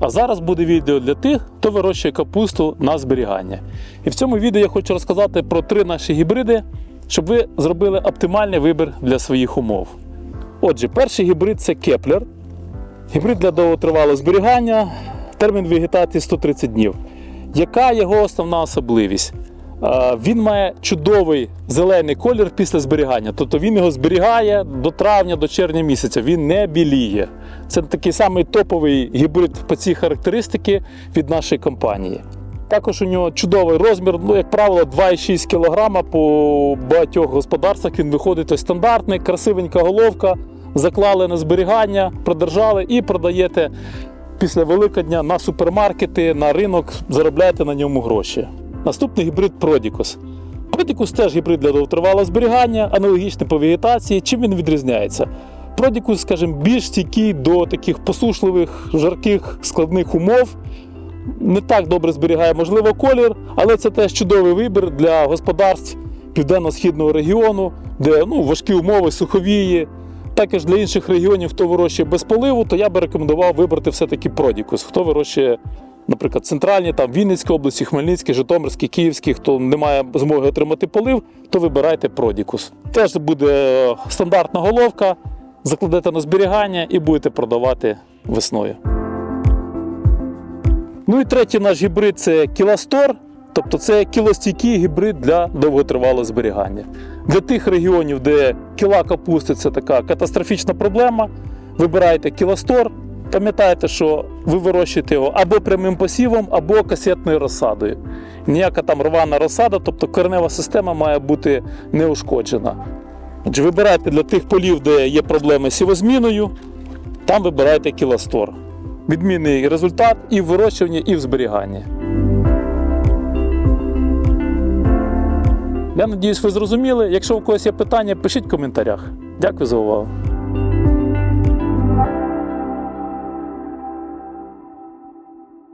А зараз буде відео для тих, хто вирощує капусту на зберігання. І в цьому відео я хочу розказати про три наші гібриди, щоб ви зробили оптимальний вибір для своїх умов. Отже, перший гібрид це Кеплер. Гібрид для довготривалого зберігання, термін вегетації 130 днів. Яка його основна особливість? Він має чудовий зелений колір після зберігання. Тобто він його зберігає до травня, до червня місяця. Він не біліє. Це такий самий топовий гібрид по цій характеристики від нашої компанії. Також у нього чудовий розмір, ну, як правило, 2,6 кг по багатьох господарствах він виходить ось стандартний, красивенька головка, заклали на зберігання, продержали і продаєте після Великодня на супермаркети, на ринок, заробляєте на ньому гроші. Наступний гібрид Продікус. Продікус теж гібрид для довготривалого зберігання, аналогічний по вегетації. Чим він відрізняється? Продікус, скажімо, більш стійкий до таких посушливих, жарких, складних умов. Не так добре зберігає, можливо, колір, але це теж чудовий вибір для господарств південно-східного регіону, де ну, важкі умови, суховії. Також для інших регіонів, хто вирощує без поливу, то я би рекомендував вибрати все-таки Продікус. Хто вирощує, наприклад, центральні, там Вінницька області, Хмельницький, Житомирський, Київський, хто не має змоги отримати полив, то вибирайте Продікус. Теж буде стандартна головка, закладете на зберігання і будете продавати весною. Ну і третій наш гібрид це Кіластор. Тобто це кілостійкий гібрид для довготривалого зберігання. Для тих регіонів, де кіла капусти це така катастрофічна проблема, вибирайте кіластор. Пам'ятайте, що ви вирощуєте його або прямим посівом, або касетною розсадою. Ніяка там рвана розсада, тобто коренева система має бути неушкоджена. Отже, вибирайте для тих полів, де є проблеми з сівозміною, там вибирайте кіластор. Відмінний результат і в вирощуванні, і в зберіганні. Я надіюсь, ви зрозуміли. Якщо у когось є питання, пишіть в коментарях. Дякую за увагу.